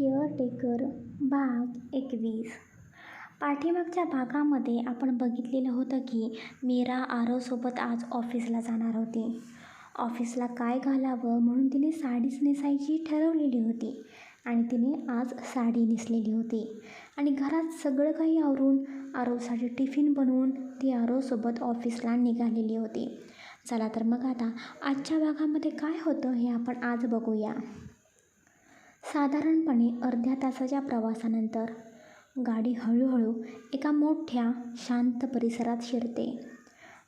Caretaker भाग एकवीस पाठीमागच्या भागामध्ये आपण बघितलेलं होतं की मीरा आरवसोबत आज ऑफिसला जाणार होती. ऑफिसला काय घालावं म्हणून तिने साडीच नेसायची ठरवलेली होती आणि तिने आज साडी नेसलेली होती. आणि घरात सगळं काही आवरून आरवसाठी टिफिन बनवून ती आरवसोबत ऑफिसला निघालेली होती. चला तर मग आता आजच्या भागामध्ये काय होतं हे आपण आज बघूया. साधारणपणे अर्ध्या तासाच्या प्रवासानंतर गाडी हळूहळू एका मोठ्या शांत परिसरात शिरते.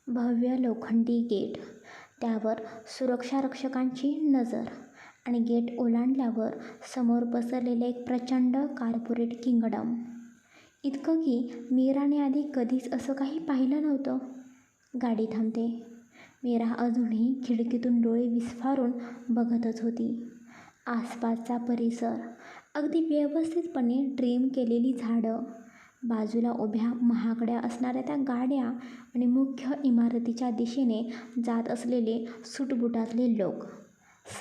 भव्य लोखंडी गेट त्यावर सुरक्षारक्षकांची नजर आणि गेट ओलांडल्यावर समोर पसरलेले एक प्रचंड कार्पोरेट किंगडम. इतकं की मीराने आधी कधीच असं काही पाहिलं नव्हतं. गाडी थांबते. मीरा अजूनही खिडकीतून डोळे विस्फारून बघतच होती. आसपासचा परिसर. अगदी व्यवस्थितपणे ट्रिम केलेली झाडं. बाजूला उभ्या महागड्या असणाऱ्या त्या गाड्या आणि मुख्य इमारतीच्या दिशेने जात असलेले सुटबुटातले लोक.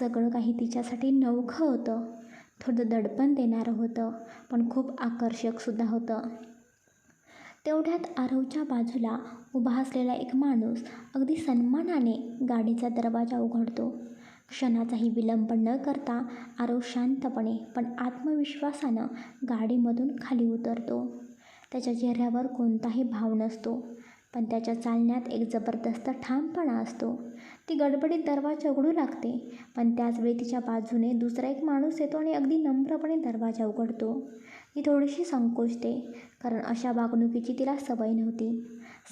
सगळं काही तिच्यासाठी नवखं होतं. थोडं दडपण देणारं होतं पण खूप आकर्षकसुद्धा होतं. तेवढ्यात आरवच्या बाजूला उभा असलेला एक माणूस अगदी सन्मानाने गाडीचा दरवाजा उघडतो. क्षणाचाही विलंब न करता आरव शांतपणे पण आत्मविश्वासानं गाडीमधून खाली उतरतो. त्याच्या चेहऱ्यावर कोणताही भाव नसतो पण त्याच्या चालण्यात एक जबरदस्त ठामपणा असतो. ती गडबडीत दरवाजा उघडू लागते पण त्याचवेळी तिच्या बाजूने दुसरा एक माणूस येतो आणि अगदी नम्रपणे दरवाजा उघडतो. ती थोडीशी संकोचते कारण अशा वागणुकीची तिला सवय नव्हती.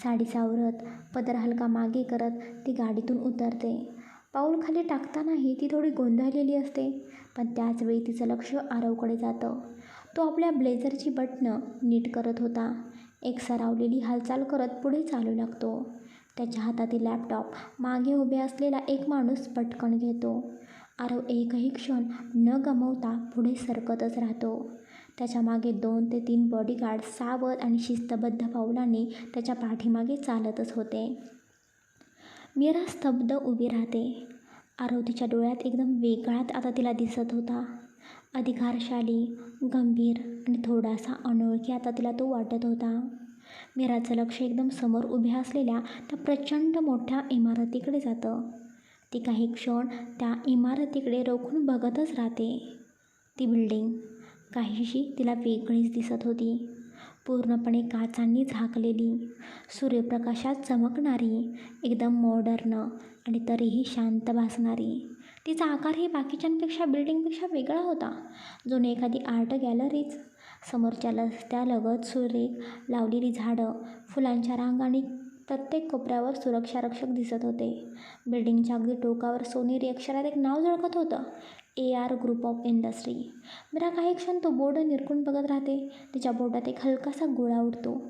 साडी सावरत पदर हलका मागे करत ती गाडीतून उतरते. पाऊल खाली टाकतानाही ती थोडी गोंधळलेली असते पण त्याचवेळी तिचं लक्ष आरवकडे जातं. तो आपल्या ब्लेझरची बटणं नीट करत होता. एक सरावलेली हालचाल करत पुढे चालू लागतो. त्याच्या हातातील लॅपटॉप मागे उभे असलेला एक माणूस पटकन घेतो. आरव एकही क्षण न गमवता पुढे सरकतच राहतो. त्याच्यामागे दोन ते तीन बॉडीगार्ड सावध आणि शिस्तबद्ध पावलांनी त्याच्या पाठीमागे चालतच होते. मीरा स्तब्ध उभी राहते. आरव तिच्या डोळ्यात एकदम वेगळाच आता तिला दिसत होता. अधिकारशाली गंभीर आणि थोडासा अनोळखी आता तिला तो वाटत होता. मीराचं लक्ष एकदम समोर उभ्या असलेल्या त्या प्रचंड मोठ्या इमारतीकडे जातं. ती काही क्षण त्या इमारतीकडे रोखून बघतच राहते. ती बिल्डिंग काहीशी तिला वेगळीच दिसत होती. पूर्णपणे काचांनी झाकलेली. सूर्यप्रकाशात चमकणारी एकदम मॉडर्न आणि तरीही शांत भासणारी. तिचा आकारही बाकीच्यांपेक्षा बिल्डिंगपेक्षा वेगळा होता. जणू एखादी आर्ट गॅलरीच समोरच्या रस्त्यालगत सुरेख लावलेली झाडं फुलांच्या रांग आणि प्रत्येक कोपऱ्यावर सुरक्षारक्षक दिसत होते. बिल्डिंगच्या अगदी टोकावर सोनेरी अक्षरात एक नाव झळकत होतं. A R group of industry. Meera काही क्षण तो बोर्ड निरखून बघत राहते. तिच्या बोटात एक हलकासा गोळा उडतो.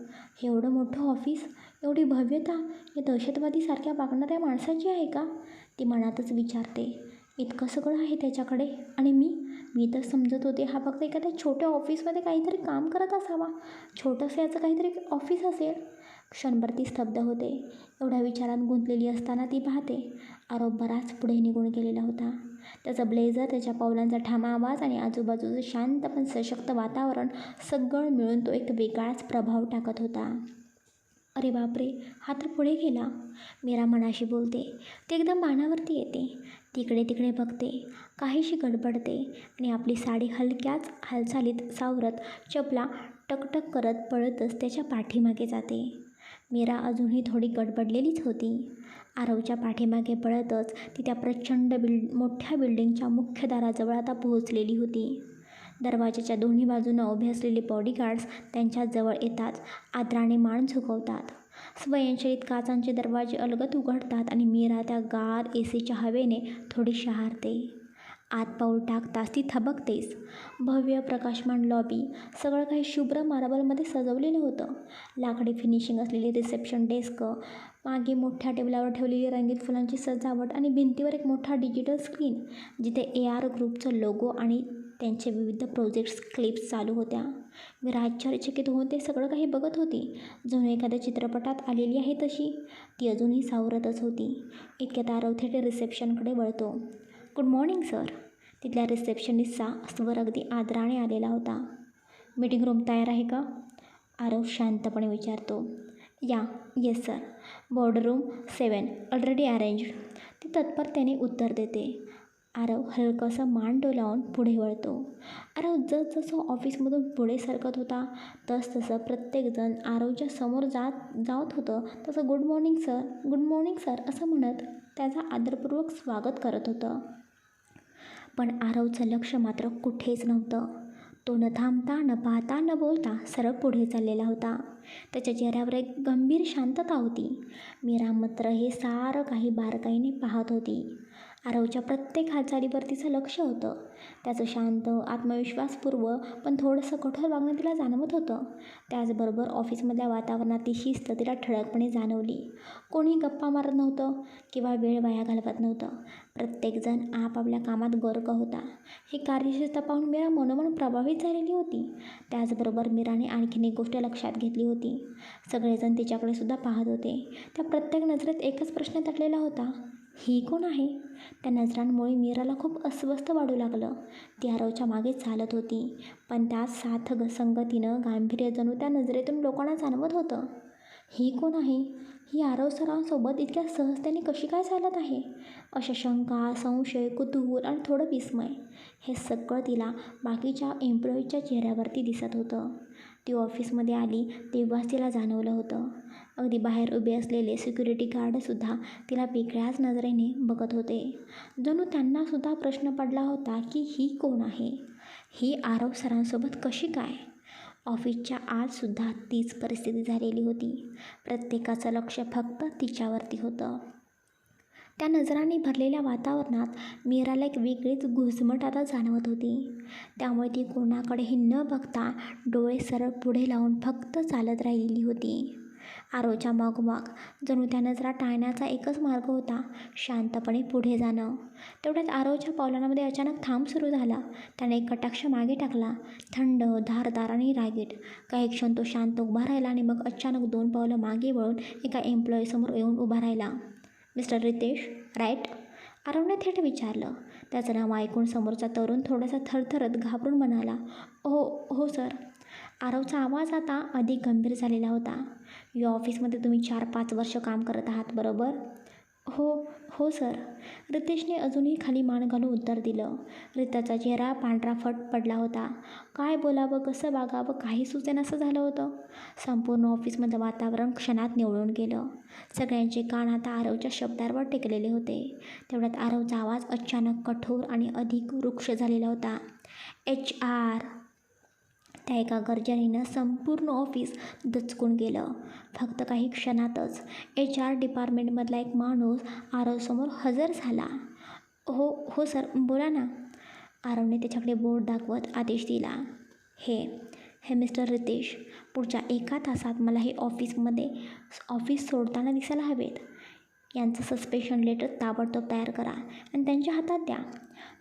एवढं मोठं ऑफिस? एवढी भव्यता? या दहशतवादीसारख्या वागणाऱ्या माणसाची आहे का? ती मनातच विचारते. इतकं सगळं आहे त्याच्याकडे? आणि मी? मी तर समजत होते हा फक्त एखाद्या छोट्या ऑफिसमध्ये काहीतरी काम करत असावा. छोटंसं याचं काहीतरी ऑफिस असेल. क्षणभर ती स्तब्ध होते. एवढ्या विचारात गुंतलेली असताना ती पाहते आरोप बराच पुढे निघून गेलेला होता. त्याचा ब्लेझर त्याच्या पावलांचा ठामा आवाज आणि आजूबाजूचं शांत पण सशक्त वातावरण सगळं मिळून तो एक वेगळाच प्रभाव टाकत होता. अरे बापरे हा तर पुढे गेला. मीरा मनाशी बोलते ते एकदम बाणावरती येते. तिकडे तिकडे बघते. काहीशी गडबडते आणि आपली साडी हलक्याच हालचालीत सावरत चपला टकटक करत पळतच त्याच्या पाठीमागे जाते. मीरा अजूनही थोडी गडबडलेलीच होती. आरवच्या पाठीमागे पळतच ती त्या प्रचंड बिल्ड मोठ्या बिल्डिंगच्या मुख्य दाराजवळ आता पोहोचलेली होती. दरवाजाच्या दोन्ही बाजूनं उभे असलेले बॉडीगार्ड्स त्यांच्याजवळ येतात आदराने मान झुकवतात. स्वयंचलित काचांचे दरवाजे अलगद उघडतात आणि मीरा त्या गार ए सीच्या हवेने थोडी शहारते. आत पाऊल टाकताच ती थबकतेच. भव्य प्रकाशमान लॉबी सगळं काही शुभ्र मार्बलमध्ये सजवलेलं होतं. लाकडी फिनिशिंग असलेली रिसेप्शन डेस्क मागे मोठ्या टेबलावर ठेवलेली रंगीत फुलांची सजावट आणि भिंतीवर एक मोठा डिजिटल स्क्रीन जिथे ए आर ग्रुपचं लोगो आणि त्यांचे विविध प्रोजेक्ट्स क्लिप्स चालू होत्या. मी आश्चर्यचकित होऊन ते सगळं काही बघत होती. जणू एखाद्या चित्रपटात आलेली आहे तशी. ती अजूनही सावरतच होती. इतक्या आरव थेट रिसेप्शनकडे वळतो. गुड मॉर्निंग सर तिथल्या रिसेप्शनिस्टचा स्वर अगदी आदराने आलेला होता. मीटिंग रूम तयार आहे का? आरव शांतपणे विचारतो. या yes sir border room seven already arranged ती तत्परतेने उत्तर देते. आरव हलकंसं मान डोलावून पुढे वळतो. आरव जसजसं ऑफिसमधून पुढे सरकत होता तसतसं प्रत्येकजण आरवच्या समोर जात जात होतं. तसं good morning sir good morning sir असं म्हणत त्याचा आदरपूर्वक स्वागत करत होतं. पण आरवचं लक्ष मात्र कुठेच नव्हतं. तो न थांबता न पाहता न बोलता सरळ पुढे चाललेला होता. त्याच्या चेहऱ्यावर एक गंभीर शांतता होती. मीरा मात्र हे सारं काही बारकाईने पाहत होती. आरवच्या प्रत्येक हालचालीवर तिचं लक्ष होतं. त्याचं शांत आत्मविश्वासपूर्व पण थोडंसं कठोर वागणं तिला जाणवत होतं. त्याचबरोबर ऑफिसमधल्या वातावरणात ती शिस्त तिला ठळकपणे जाणवली. कोणी गप्पा मारत नव्हतं किंवा वेळ वाया घालवत नव्हतं. प्रत्येकजण आपापल्या कामात गर्क होता. ही कार्यशिस्त पाहून मीरा मनोमन प्रभावित झालेली होती. त्याचबरोबर मीराने आणखीन एक गोष्ट लक्षात घेतली होती. सगळेजण तिच्याकडे सुद्धा पाहत होते. त्या प्रत्येक नजरेत एकच प्रश्न तटलेला होता. ही कोण आहे? त्या नजरांमुळे मीराला खूप अस्वस्थ वाढू लागलं. ती आरवच्या मागे चालत होती. पण त्या साथ ग संगतीनं गांभीर्य जणू त्या नजरेतून लोकांना जाणवत होतं. ही कोण आहे? ही आरव सरांसोबत इतक्या सहजतेने कशी काय चालत आहे? अशा शंका संशय कुतूहल आणि थोडं विस्मय हे सगळं तिला बाकीच्या एम्प्लॉईजच्या चेहऱ्यावरती दिसत होतं. ती ऑफिसमध्ये आली तेव्हाच तिला जाणवलं होतं. अगदी बाहेर उभे असलेले सिक्युरिटी गार्डसुद्धा तिला वेगळ्याच नजरेने बघत होते. जणू त्यांनासुद्धा प्रश्न पडला होता की ही कोण आहे? ही आरव सरांसोबत कशी काय? ऑफिसच्या आजसुद्धा तीच परिस्थिती झालेली होती. प्रत्येकाचं लक्ष फक्त तिच्यावरती होतं. त्या नजराने भरलेल्या वातावरणात मीराला एक वेगळीच घुसमट आता जाणवत होती. त्यामुळे ती कोणाकडेही न बघता डोळे सरळ पुढे लावून फक्त चालत राहिलेली होती. आरोच्या मगमग. जणू त्या नजरा टाळण्याचा एकच मार्ग होता शांतपणे पुढे जाणं. तेवढ्यात आरोच्या पावलांमध्ये अचानक थांब सुरू झाला. त्याने एक कटाक्ष मागे टाकला. थंड धारदार आणि रागीट. काही क्षण तो शांत उभा राहिला आणि मग अचानक दोन पावलं मागे वळून एका एम्प्लॉईसमोर येऊन उभा राहिला. Mister Ritesh right? आरवने थेट विचारलं. त्याचं नाव ऐकून समोरचा तरुण थोडासा थरथरत घाबरून म्हणाला हो हो सर. आरवचा आवाज आता अधिक गंभीर झालेला होता. या ऑफिसमध्ये तुम्ही चार पाच वर्ष काम करत आहात बरोबर? हो हो सर. रितेशने अजूनही खाली मान घालून उत्तर दिलं. रिताचा चेहरा पांढरा फट पडला होता. काय बोलावं कसं वागावं काही सुचेनासं झालं होतं. संपूर्ण ऑफिसमधलं वातावरण क्षणात निवळून गेलं. सगळ्यांचे कान आता आरवच्या शब्दांवर टेकलेले होते. तेवढ्यात आरवचा आवाज अचानक कठोर आणि अधिक वृक्ष झालेला होता. H R. त्या एका गर्जनेनं संपूर्ण ऑफिस दचकून गेलं. फक्त काही क्षणातच एच आर डिपार्टमेंटमधला एक माणूस आरवसमोर हजर झाला. हो हो सर बोला ना. आरवने त्याच्याकडे बोर्ड दाखवत आदेश दिला. हे हे मिस्टर रितेश पुढच्या एका तासात मला हे ऑफिसमध्ये ऑफिस सोडताना दिसायला हवेत. यांचं सस्पेशन लेटर ताबडतोब तयार करा आणि त्यांच्या हातात द्या.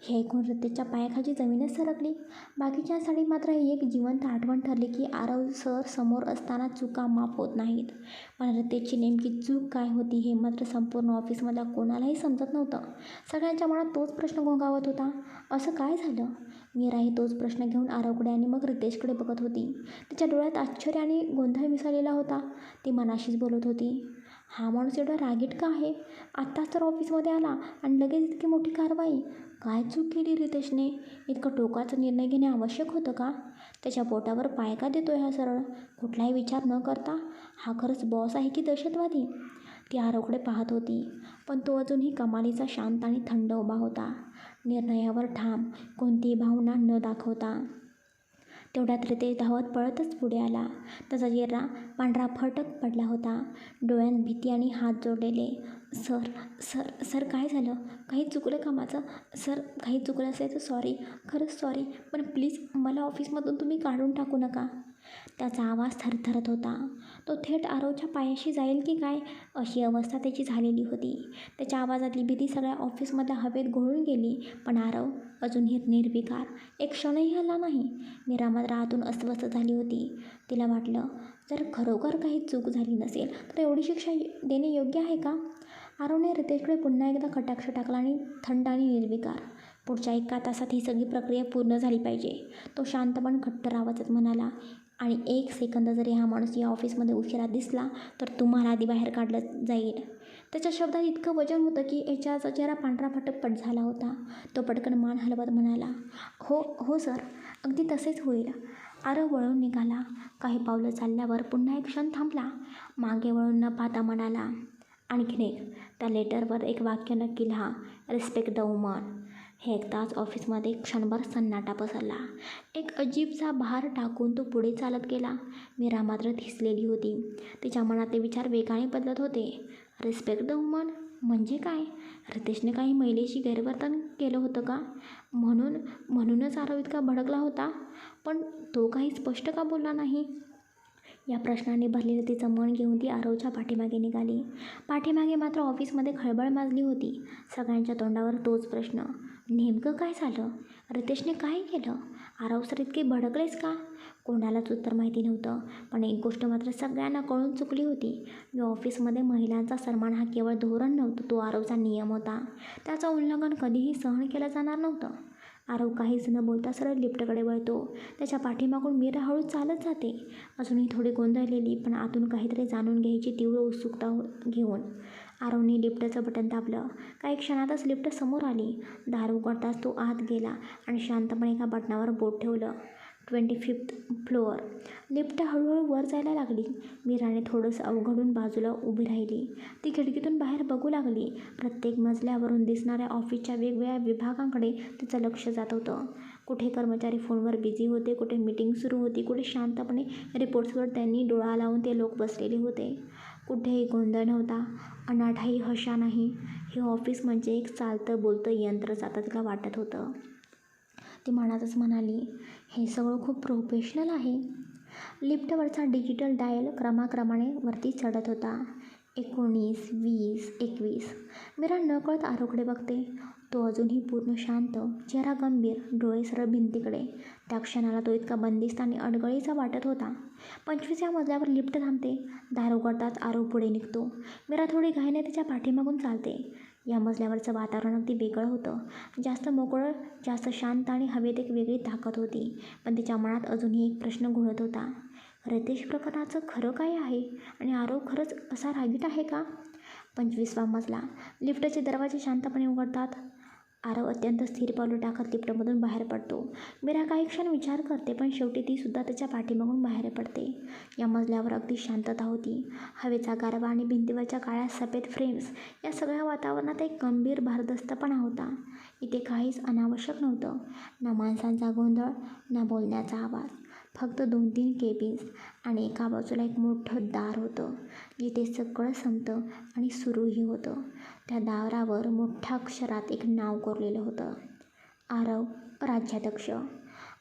हे ऐकून रत्तेच्या पायाखाली जमीनच सरकली. बाकीच्यांसाठी मात्र ही एक जिवंत आठवण ठरली की आरव सर समोर असताना चुका माफ होत नाहीत. पण रत्तेची नेमकी चूक काय होती हे मात्र संपूर्ण ऑफिसमधल्या कोणालाही समजत नव्हतं. सगळ्यांच्या मनात तोच प्रश्न घोंगावत होता. असं काय झालं? मीराही तोच प्रश्न घेऊन आरवकडे आणि मग रितेशकडे बघत होती. तिच्या डोळ्यात आश्चर्य आणि गोंधळ मिसळलेला होता. ती मनाशीच बोलत होती. हा माणूस एवढा रागीट का आहे? आत्ताच तर ऑफिसमध्ये आला आणि लगेच इतकी मोठी कारवाई. काय चूक केली रितेशने? इतकं टोकाचा निर्णय घेणे आवश्यक होतं का? त्याच्या पोटावर पाय का देतो हा सरळ? कुठलाही विचार न करता? हा खरंच बॉस आहे की दहशतवादी? ती आरोकडे पाहत होती पण तो अजूनही कमालीचा शांत आणि थंड उभा होता. निर्णयावर ठाम कोणतीही भावना न दाखवता. तेवढ्यात रितेश धावत पळतच पुढे आला. त्याचा चेहरा पांढरा फटक पडला होता. डोळ्यात भीती आणि हात जोडलेले. सर सर सर काय झालं? काही चुकलं का माझं? सर काही चुकलं असेल तर सॉरी. खरंच सॉरी. पण प्लीज मला ऑफिसमधून तुम्ही काढून टाकू नका. त्याचा आवाज थरथरत होता. तो थेट आरवच्या पायाशी जाईल की काय? अशी अवस्था त्याची झालेली होती. त्याच्या आवाजातली भीती सगळ्या ऑफिसमधल्या हवेत घोळून गेली. पण आरव अजूनही निर्विकार. एक क्षणही हल्ला नाही. मीरा मात्र आतून अस्वस्थ झाली होती. तिला वाटलं जर खरोखर काही चूक झाली नसेल तर एवढी शिक्षा देणे योग्य आहे का? आरवने रितेशकडे पुन्हा एकदा कटाक्ष टाकला आणि थंड आणि निर्विकार. पुढच्या एका तासात ही सगळी प्रक्रिया पूर्ण झाली पाहिजे. तो शांत पण खट्टर आवाजात म्हणाला आणि एक सेकंद जरी हा माणूस या ऑफिसमध्ये उशिरा दिसला तर तुम्हाला आधी बाहेर काढलं जाईल. त्याच्या शब्दात इतकं वजन होतं की याच्याचा चेहरा पांढरा फटकपट झाला होता. तो पटकन मान हलवत म्हणाला हो हो सर. अगदी तसेच होईल. आरव वळून निघाला. काही पावलं चालल्यावर पुन्हा एक क्षण थांबला. मागे वळून न पाहता म्हणाला आणखीन एक. त्या लेटरवर एक वाक्य नक्की लिहा. Respect the woman. हे ऐकताच ऑफिसमध्ये क्षणभर सन्नाटा पसरला. एक अजीबसा भार टाकून तो पुढे चालत गेला. मीरा मात्र थिसलेली होती. तिच्या मनातले विचार वेगाने बदलत होते. रिस्पेक्ट द वुमन म्हणजे काय? रितेशने काही महिलेशी गैरवर्तन केलं होतं का? म्हणून म्हणूनच आरव इतका भडकला होता? पण तो काही स्पष्ट का बोलला नाही? या प्रश्नाने भरलेलं तिचं मन घेऊन ती आरवच्या पाठीमागे निघाली. पाठीमागे मात्र ऑफिसमध्ये खळबळ माजली होती. सगळ्यांच्या तोंडावर तोच प्रश्न. नेमकं काय झालं? रितेशने काय केलं? आरव सर इतके भडकलेच का? कोणालाच उत्तर माहिती नव्हतं पण एक गोष्ट मात्र सगळ्यांना कळून चुकली होती. या ऑफिसमध्ये महिलांचा सन्मान हा केवळ धोरण नव्हतं तो आरवचा नियम होता. त्याचं उल्लंघन कधीही सहन केलं जाणार नव्हतं. आरव काहीच न बोलता सरळ लिफ्टकडे वळतो. त्याच्या पाठीमागून मीरा हळू चालत जाते. अजूनही थोडी गोंधळलेली पण आतून काहीतरी जाणून घ्यायची तीव्र उत्सुकता घेऊन. आरवने लिफ्टचं बटन दाबलं. काही क्षणातच लिफ्ट समोर आली. दार उघडताच तो आत गेला आणि शांतपणे एका बटनावर बोट ठेवलं. Twenty fifth floor. लिफ्ट हळूहळू वर जायला लागली. मीराने थोडंसं अवघडून बाजूला उभी राहिली. ती खिडकीतून बाहेर बघू लागली. प्रत्येक मजल्यावरून दिसणाऱ्या ऑफिसच्या वेगवेगळ्या विभागांकडे तिचं लक्ष जात होतं. कुठे कर्मचारी फोनवर बिझी होते कुठे मीटिंग सुरू होती कुठे शांतपणे रिपोर्ट्सवर त्यांनी डोळा लावून ते लोक बसलेले होते. कुठेही गोंधळ नव्हता. अनाठाई हशा नाही. हे ऑफिस म्हणजे एक चालतं बोलतं यंत्रच आता तिला वाटत होतं. ती मनातच म्हणाली हे सगळं खूप प्रोफेशनल आहे. लिफ्टवरचा डिजिटल डायल क्रमाक्रमाने वरती चढत होता. एकोणीस वीस एकवीस. मीरा नकळत आरोकडे बघते. तो अजूनही पूर्ण शांत चेहरा गंभीर डोळे सरळ भिंतीकडे. त्या क्षणाला तो इतका बंदिस्त आणि अडगळीचा वाटत होता. पंचवीसव्या मजल्यावर लिफ्ट थांबते. दार उघडताच आरोप पुढे निघतो. मीरा थोडी घाईने तिच्या पाठीमागून चालते. या मजल्यावरचं वातावरण अगदी वेगळं होतं. जास्त मोकळं जास्त शांत आणि हवेत एक वेगळी ताकद होती. पण तिच्या मनात अजूनही एक प्रश्न घोळत होता. रितेश प्रकरणाचं खरं काय आहे? आणि आरोप खरंच असा रागीट आहे का? पंचवीसवा मजला. लिफ्टचे दरवाजे शांतपणे उघडतात. आरव अत्यंत स्थिर पावलं टाकत लिफ्टमधून बाहेर पडतो. मीरा काही क्षण विचार करते पण शेवटी ती सुद्धा त्याच्या पाठीमागून बाहेर पडते. या मजल्यावर अगदी शांतता होती. हवेचा गारवा आणि भिंतीवरच्या काळ्या सफेद फ्रेम्स या सगळ्या वातावरणात एक गंभीर भारदस्तपणा होता. इथे काहीच अनावश्यक नव्हतं. ना माणसांचा गोंधळ ना बोलण्याचा आवाज. फक्त दोन तीन केबिन्स आणि एका बाजूला एक मोठं दार होतं. जिथे सगळं संपतं आणि सुरूही होतं. त्या दारावर मोठ्या अक्षरात एक नाव कोरलेलं होतं. आरव राज्याध्यक्ष.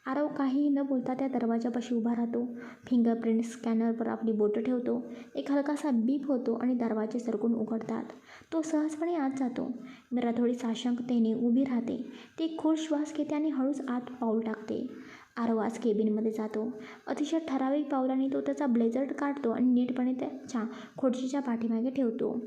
आरव काहीही न बोलता त्या दरवाजापाशी उभा राहतो. फिंगरप्रिंट स्कॅनरवर आपली बोटं ठेवतो. एक हलकासा बीप होतो आणि दरवाजे सरकून उघडतात. तो सहजपणे आत जातो. मीरा थोडी साशंकतेने उभी राहते. ती खोल श्वास घेते आणि हळूच आत पाऊल टाकते. आरव केबिनमध्ये जातो. अतिशय ठराविक पावलाने तो त्याचा ब्लेझर काढतो आणि नीटपणे त्याच्या खुर्चीच्या पाठीमागे ठेवतो.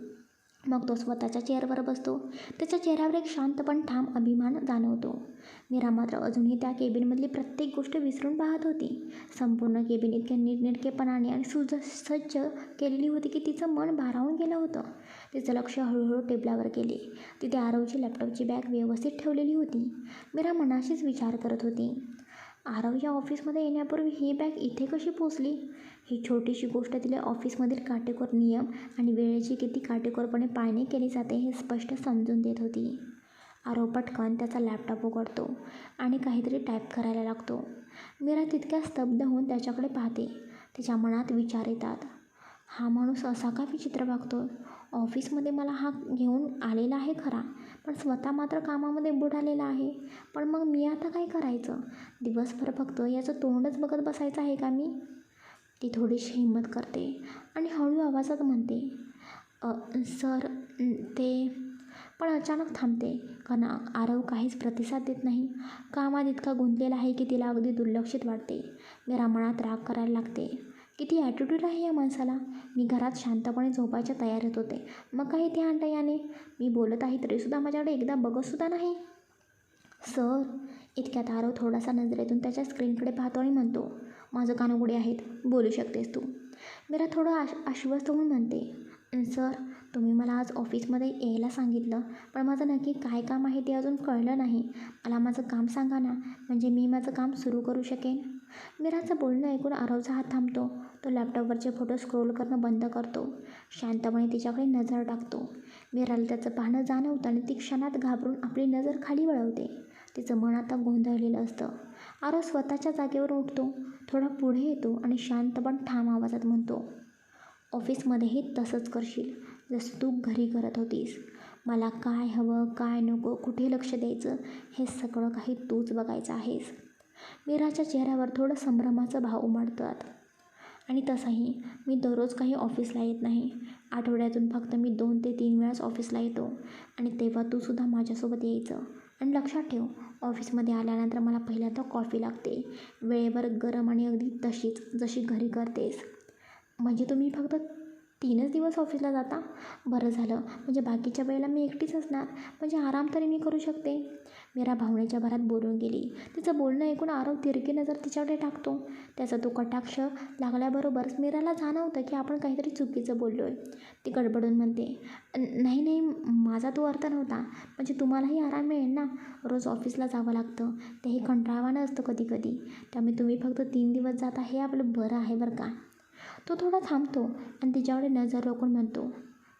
मग तो स्वतःच्या चेअरवर बसतो. त्याच्या चेहऱ्यावर एक शांत पण ठाम अभिमान जाणवतो. मीरा मात्र अजूनही त्या केबिनमधली प्रत्येक गोष्ट विसरून पाहत होती. संपूर्ण केबिन इतक्या नीटनेटकेपणाने आणि सुज सज्ज केलेली होती की तिचं मन भारावून गेलं होतं. तिचं लक्ष हळूहळू टेबलावर गेले. तिथे आरवची लॅपटॉपची बॅग व्यवस्थित ठेवलेली होती. मीरा मनाशीच विचार करत होती. आरवच्या या ऑफिसमध्ये येण्यापूर्वी ही बॅग इथे कशी पोचली? ही छोटीशी गोष्ट तिला ऑफिसमधील काटेकोर नियम आणि वेळेची किती काटेकोरपणे पाळणी केली जाते हे स्पष्ट समजून देत होती. आरव पटकन त्याचा लॅपटॉप उघडतो आणि काहीतरी टाईप करायला लागतो. मीरा तितक्या स्तब्ध होऊन त्याच्याकडे पाहते. तिच्या मनात विचार येतात. हा माणूस असा का विचित्र वागतो ऑफिसमध्ये मला हा घेऊन आलेला आहे खरा. पण स्वतः मात्र कामामध्ये बुडालेला आहे. पण मग मी आता काय करायचं? दिवसभर फक्त याचं तोंडच बघत बसायचं आहे का मी? ती थोडीशी हिंमत करते आणि हळू आवाजात म्हणते सर ते पण अचानक थांबते. कारण आरव काहीच प्रतिसाद देत नाही. कामात इतका गुंतलेला आहे की तिला अगदी दुर्लक्षित वाटते. मी मनात राग करायला लागते. किती ॲटिट्यूड आहे या माणसाला? मी घरात शांतपणे झोपायच्या तयारीत होते. मग काही ते आणलं याने? मी बोलत आहे तरीसुद्धा माझ्याकडे एकदा बघतसुद्धा नाही. सर इतक्यात आरव थोडासा नजरेतून त्याच्या स्क्रीनकडे पाहतो आणि म्हणतो माझं कान उघडे आहेत. बोलू शकतेस तू. मीरा थोडं आश आश्वस्त होऊन म्हणते सर तुम्ही मला आज ऑफिसमध्ये यायला सांगितलं पण माझं नक्की काय काम आहे ते अजून कळलं नाही. मला माझं काम सांगा ना. म्हणजे मी माझं काम सुरू करू शकेन? मीराचं बोलणं ऐकून आरवचा हात थांबतो तो लॅपटॉपवरचे फोटो स्क्रोल करणं बंद करतो शांतपणे तिच्याकडे नजर टाकतो. मीराला त्याचं पाहणं जाणवतं आणि ती क्षणात घाबरून आपली नजर खाली वळवते. तिचं मन आता गोंधळलेलं असतं. आरव स्वतःच्या जागेवर उठतो थोडा पुढे येतो आणि शांत पण ठाम आवाजात म्हणतो ऑफिसमध्येही तसंच करशील जसं तू घरी करत होतीस. मला काय हवं काय नको कुठे लक्ष द्यायचं हे सगळं काही तूच बघायचं आहेस. मीराच्या चेहऱ्यावर थोडं संभ्रमाचा भाव उमटतात आणि तसंही मी दररोज काही ऑफिसला येत नाही. आठवड्यातून फक्त मी दोन ते तीन वेळाच ऑफिसला येतो. आणि तेव्हा तू सुद्धा माझ्यासोबत यायचं. आणि लक्षात ठेव ऑफिसमध्ये आल्यानंतर मला पहिल्यांदा कॉफी लागते. वेळेवर गरम आणि अगदी तशीच जशी घरी करतेस. म्हणजे तुम्ही फक्त तीनच दिवस ऑफिसला जाता? बरं झालं. म्हणजे बाकीच्या वेळेला मी एकटीच असणार. म्हणजे आराम तरी मी करू शकते. मीरा भावनेच्या भरात बोलून गेली. तिचं बोलणं ऐकून आरव तिरकी नजर तिच्याकडे टाकतो. त्याचा तो कटाक्ष लागल्याबरोबरच मीराला जाणवतं की आपण काहीतरी चुकीचं बोललो आहे ती गडबडून म्हणते नाही नाही माझा तो अर्थ नव्हता. म्हणजे तुम्हालाही आराम मिळेल ना? रोज ऑफिसला जावं लागतं. तेही कंटाळवाणं असतं कधी कधी त्यामुळे तुम्ही फक्त तीन दिवस जाता हे आपलं बरं आहे बरं का? तो थोडा थांबतो आणि तिच्याकडे नजर रोखून म्हणतो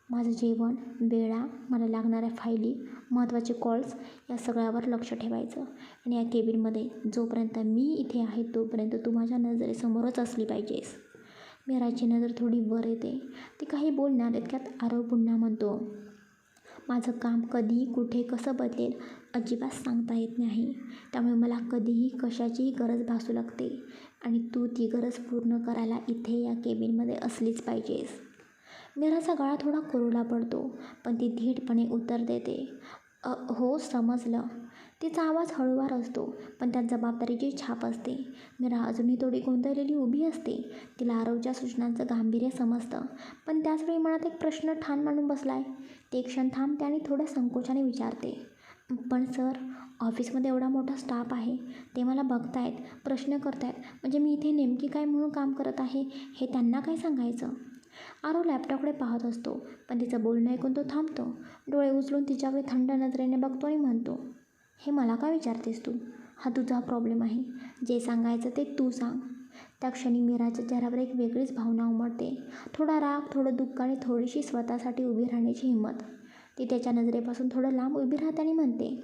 माझं जेवण वेळा मला लागणाऱ्या फायली महत्त्वाचे कॉल्स या सगळ्यावर लक्ष ठेवायचं आणि या केबिनमध्ये जोपर्यंत मी इथे आहे तोपर्यंत तू माझ्या नजरेसमोरच असली पाहिजेस. मेराची नजर थोडी वर येते. ते काही बोलणार इतक्यात आरव पुन्हा म्हणतो माझं काम कधी कुठे कसं बदलेल अजिबात सांगता येत नाही. त्यामुळे मला कधीही कशाचीही गरज भासू लागते. आणि तू ती गरज पूर्ण करायला इथे या केबिनमध्ये असलीच पाहिजेस. मीराचा गळा थोडा कोरडा पडतो पण ती धीटपणे उत्तर देते. "अ, हो समजलं. तिचा आवाज हळूवार असतो पण त्यात जबाबदारीची छाप असते. मीरा अजूनही थोडी गोंधळलेली उभी असते. तिला आरवच्या सूचनांचं गांभीर्य समजतं. पण त्याचवेळी मनात एक प्रश्न ठाण मांडून बसला आहे ते एक क्षण थांबते आणि थोड्या संकोचाने विचारते. पण सर ऑफिसमध्ये एवढा मोठा स्टाफ आहे ते मला बघतायत प्रश्न करतायत. म्हणजे मी इथे नेमकी काय म्हणून काम करत आहे हे त्यांना काय सांगायचं? आरव लॅपटॉपकडे पाहत असतो पण तिचं बोलणं ऐकून तो थांबतो. डोळे उचलून तिच्याकडे थंड नजरेने बघतो आणि म्हणतो हे मला का विचारतेस तू? हा तुझा प्रॉब्लेम आहे. जे सांगायचं ते तू सांग. त्या क्षणी मीराच्या चेहऱ्यावर एक वेगळीच भावना उमटते. थोडा राग थोडं दुःख आणि थोडीशी स्वतःसाठी उभी राहण्याची हिंमत. ती त्याच्या नजरेपासून थोडं लांब उभी राहते आणि म्हणते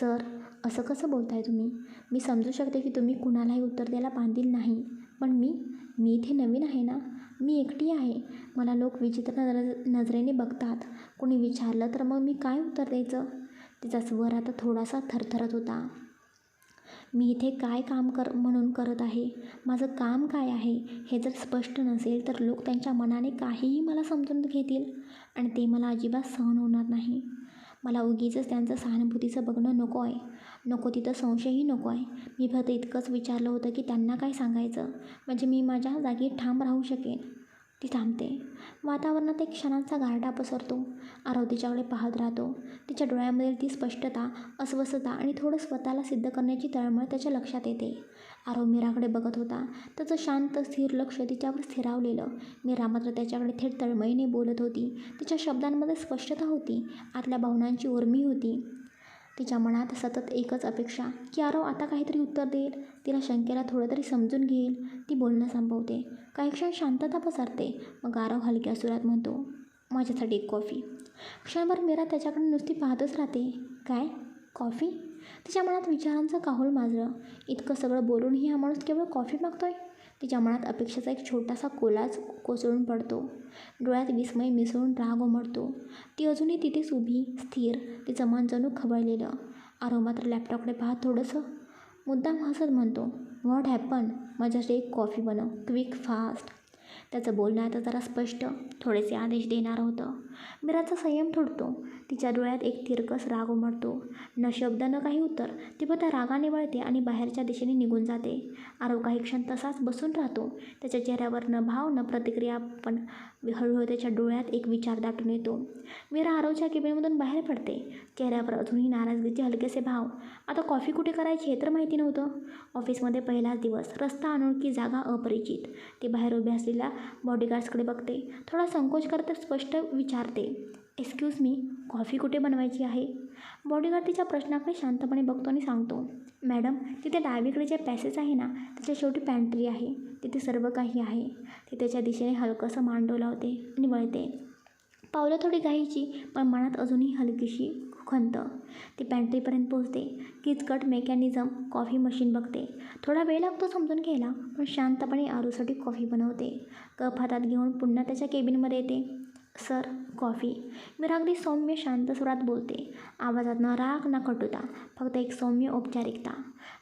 सर असं कसं बोलताय तुम्ही? मी समजू शकते की तुम्ही कुणालाही उत्तर द्यायला बांधील नाही पण मी मी इथे नवीन आहे ना? मी एकटी आहे. मला लोक विचित्र नजर नजरेने बघतात. कोणी विचारलं तर मग मी काय उत्तर द्यायचं? तिचा स्वर आता थोडासा थरथरत होता. मी इथे काय काम कर म्हणून करत आहे? माझं काम काय आहे? हे जर स्पष्ट नसेल तर लोक त्यांच्या मनाने काहीही मला समजून घेतील आणि ते मला अजिबात सहन होणार नाही. मला उगीचच त्यांचं सहानुभूतीचं बघणं नको आहे. नको तिथं संशयही नको आहे. मी फक्त इतकंच विचारलं होतं की त्यांना काय सांगायचं? म्हणजे मी माझ्या जागी ठाम राहू शकेन. ती थांबते. वातावरणात एक क्षणांचा गारडा पसरतो. आरव तिच्याकडे पाहत राहतो. तिच्या डोळ्यामधील ती स्पष्टता अस्वस्थता आणि थोडं स्वतःला सिद्ध करण्याची तळमळ त्याच्या लक्षात येते. आरव मीराकडे बघत होता. त्याचं शांत स्थिर लक्ष तिच्यावर स्थिरावलेलं. मीरा मात्र त्याच्याकडे थेट तळमळीने बोलत होती. तिच्या शब्दांमध्ये स्पष्टता होती. आतल्या भावनांची उर्मी होती. तिच्या मनात सतत एकच अपेक्षा की आरव आता काहीतरी उत्तर देईल. तिला शंकेला थोडं तरी समजून घेईल. ती बोलणं संपवते. काही क्षण शांतता पसरते. मग गारव हलक्या सुरात म्हणतो माझ्यासाठी एक कॉफी. क्षणभर मीरा त्याच्याकडे नुसती पाहतच राहते. काय? कॉफी? तिच्या मनात विचारांचं काहूल माजलं इतकं सगळं बोलूनही हा माणूस केवळ कॉफी मागतोय? तिच्या मनात अपेक्षेचा एक छोटासा कोलाच कोसळून पडतो. डोळ्यात विस्मय मिसळून राग उमटतो. ती अजूनही तिथेच उभी स्थिर तिचं मन जणू खवळलेलं. आरो मात्र लॅपटॉपकडे पाहत थोडंसं मुद्दाम हसत म्हणतो. व्हॉट हॅपन माझ्यासाठी एक कॉफी बनव क्विक फास्ट त्याचं बोलणं आता जरा स्पष्ट. थोडेसे आदेश देणारं होतं. मीराचा संयम थोडतो. तिच्या डोळ्यात एक तिरकस राग उमटतो. न शब्द न काही उत्तर. ती त्या रागाने वळते आणि बाहेरच्या दिशेने निघून जाते. आरव काही क्षण तसाच बसून राहतो. त्याच्या चेहऱ्यावर न भाव न प्रतिक्रिया पण हळूहळू त्याच्या डोळ्यात एक विचार दाटून येतो. मीरा आरवच्या केबिनमधून बाहेर पडते. चेहऱ्यावर अजूनही नाराजगीचे हलकेसे भाव. आता कॉफी कुठे करायची हे तर माहिती नव्हतं. ऑफिसमध्ये पहिलाच दिवस. रस्ता अनोळखी जागा अपरिचित. ती बाहेर उभ्या असलेल्या बॉडीगार्ड्सकडे बघते. थोडा संकोच करत स्पष्ट विचारते. एक्सक्यूज मी कॉफी कुठे बनवायची आहे? बॉडीगार्ड तिच्या प्रश्नाकडे शांतपणे बघतो आणि सांगतो मॅडम तिथे डावीकडे जे पॅसेज आहे ना त्याच्या शेवटी पॅन्ट्री आहे. तिथे सर्व काही आहे. ती त्याच्या दिशेने हलकंसं मान डोलावते आणि वळते पावलं थोडी घाईची पण मनात अजूनही हलकीशी खंत ती पॅन्ट्रीपर्यंत पोचते किचकट मेकॅनिझम कॉफी मशीन बघते. थोडा वेळ लागतो समजून घ्यायला पण शांतपणे आरूसाठी कॉफी बनवते. कप हातात घेऊन पुन्हा त्याच्या केबिनमध्ये येते. Sir coffee. मी अगदी सौम्य शांत स्वरात बोलते. आवाजात ना राग ना कटुता फक्त एक सौम्य औपचारिकता.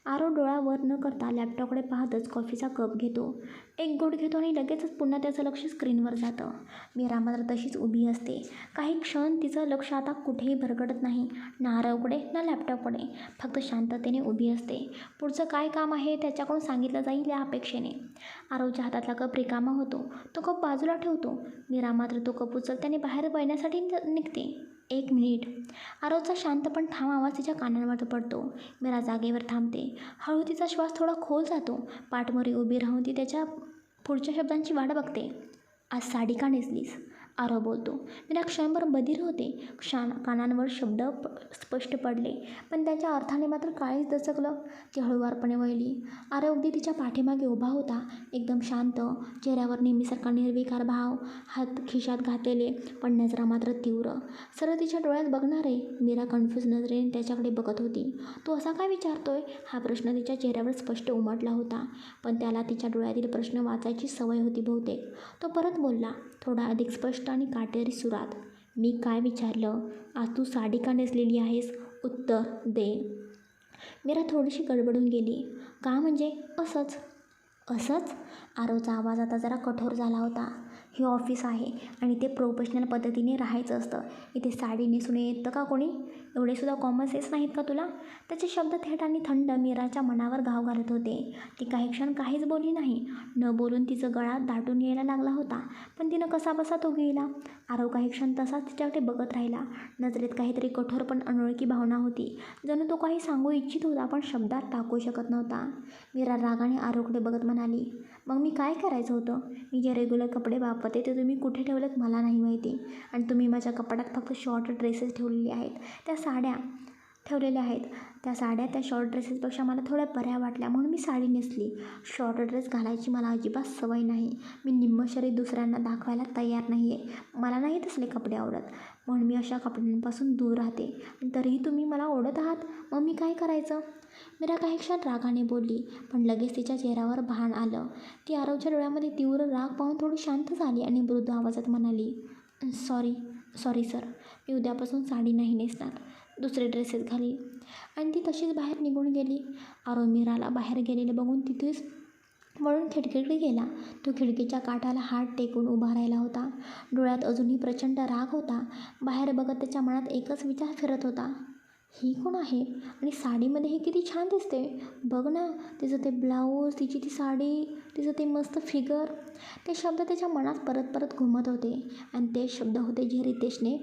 आरो डोळा वर न करता लॅपटॉपकडे पाहतच कॉफीचा कप घेतो. एक घोट घेतो आणि लगेचच पुन्हा त्याचं लक्ष स्क्रीनवर जातं. मीरा मात्र तशीच उभी असते. काही क्षण तिचं लक्ष आता कुठेही भरकटत नाही. ना आरवकडे ना लॅपटॉपकडे फक्त शांततेने उभी असते. पुढचं काय काम आहे त्याच्याकडून सांगितलं जाईल या अपेक्षेने. आरवच्या हातातला कप रिकामा होतो. तो कप बाजूला ठेवतो. मीरा मात्र तो कप उचलते आणि बाहेर पळण्यासाठी निघते. एक मिनिट. आरवचा शांत पण ठाम आवाज तिच्या कानांवर पडतो. मीरा जागेवर थांबते. हळू तिचा श्वास थोडा खोल जातो. पाठमोरी उभी राहून ती त्याच्या पुढच्या शब्दांची वाट बघते. आज साडी का नेसलीस? आरव बोलतो. मीरा क्षणभर बधीर होते. क्षण कानांवर शब्द प स्पष्ट पडले. पण त्याच्या अर्थाने मात्र काळीच दचकलं. ती हळूवारपणे वळली. आरव अगदी तिच्या पाठीमागे उभा होता. एकदम शांत. चेहऱ्यावर नेहमीसारखा निर्विकार भाव. हात खिशात घातलेले पण नजरा मात्र तीव्र. सरळ तिच्या डोळ्यात बघणारे मीरा कन्फ्यूज नजरेने त्याच्याकडे बघत होती. तो असा काय विचारतोय? हा प्रश्न तिच्या चेहऱ्यावर स्पष्ट उमटला होता. पण त्याला तिच्या डोळ्यातील प्रश्न वाचायची सवय होती बहुतेक. तो परत बोलला थोडा अधिक स्पष्ट आणि काटेरी सुरात. मी काय विचारलं? आज तू साडी का नेसलेली आहेस? उत्तर दे. मीरा थोडीशी गडबडून गेली. का म्हणजे? असंच. असंच? आरोचा आवाज आता जरा कठोर झाला होता. हे ऑफिस आहे आणि ते प्रोफेशनल पद्धतीने राहायचं असतं. इथे साडी नेसून येतं का कोणी? एवढे सुद्धा कॉमन सेन्स नाहीत का तुला? त्याचे शब्द थेट आणि थंड मीराच्या मनावर घाव घालत होते. ती काही क्षण काहीच बोलली नाही. न बोलून तिचं गळा दाटून यायला लागला होता. पण तिनं कसा बसा तो गेला. आरव काही क्षण तसाच तिच्याकडे बघत राहिला. नजरेत काहीतरी कठोर पण अनोळखी भावना होती. जणू तो काही सांगू इच्छित होता पण शब्दात टाकू शकत नव्हता. मीरा रागाने आरवकडे बघत म्हणाली मग मी काय करायचं होतं? मी जे रेग्युलर कपडे वापरते ते तुम्ही कुठे ठेवलेत मला नाही माहिती. आणि तुम्ही माझ्या कपाटात फक्त शॉर्ट ड्रेसेस ठेवलेले आहेत. त्या साड्या ठेवलेल्या आहेत. त्या साड्या त्या शॉर्ट ड्रेसेसपेक्षा मला थोड्या बऱ्या वाटल्या. म्हणून मी साडी नेसली. शॉर्ट ड्रेस घालायची मला अजिबात सवय नाही. मी निम्म शरीर दुसऱ्यांना दाखवायला तयार नाही आहे मला नाही तसले कपडे आवडत. म्हणून मी अशा कपड्यांपासून दूर राहते. तरीही तुम्ही मला ओढत आहात? मग मी काय करायचं? मीरा काही क्षण रागाने बोलली पण लगेच तिच्या चेहऱ्यावर भान आलं. ती आरवच्या डोळ्यामध्ये तीव्र राग पाहून थोडी शांत झाली आणि वृद्ध आवाजात म्हणाली सॉरी सॉरी सर मी उद्यापासून साडी नाही नेसणार. दुसरे ड्रेसेस घाली आणि ती तशीच बाहेर निघून गेली. आरो मीराला बाहेर गेलेले बघून तिथेच वळून खिडकीकडे गेला. तो खिडकीच्या काठाला हात टेकून उभा राहिला होता. डोळ्यात अजूनही प्रचंड राग होता. बाहेर बघत त्याच्या मनात एकच विचार फिरत होता. ही कोण आहे? आणि साडीमध्ये हे किती छान दिसते. बघ ना तिचं ते ब्लाऊज तिची ती साडी तिचं ते मस्त फिगर. ते शब्द त्याच्या मनात परत परत घुमत होते. आणि ते शब्द होते जे रितेशने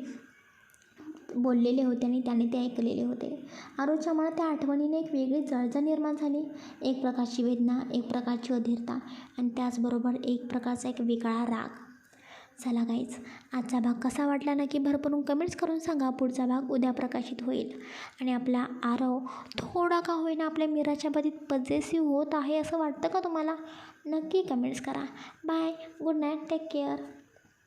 बोललेले होते आणि त्याने ते ऐकलेले होते. आरोच्या मनात त्या आठवणीने एक वेगळी जळजळ निर्माण झाली. एक प्रकारची वेदना एक प्रकारची अधीरता आणि त्याचबरोबर एक प्रकारचा एक वेगळा राग. चला गाईच आजचा भाग कसा वाटला नक्की भरभरून कमेंट्स करून सांगा. पुढचा भाग उद्या प्रकाशित होईल. आणि आपला आरव थोडा का होईना आपल्या मिराच्या बाबतीत पजेसिव्ह होत आहे असं वाटतं का तुम्हाला? नक्की कमेंट्स करा. Bye good night take care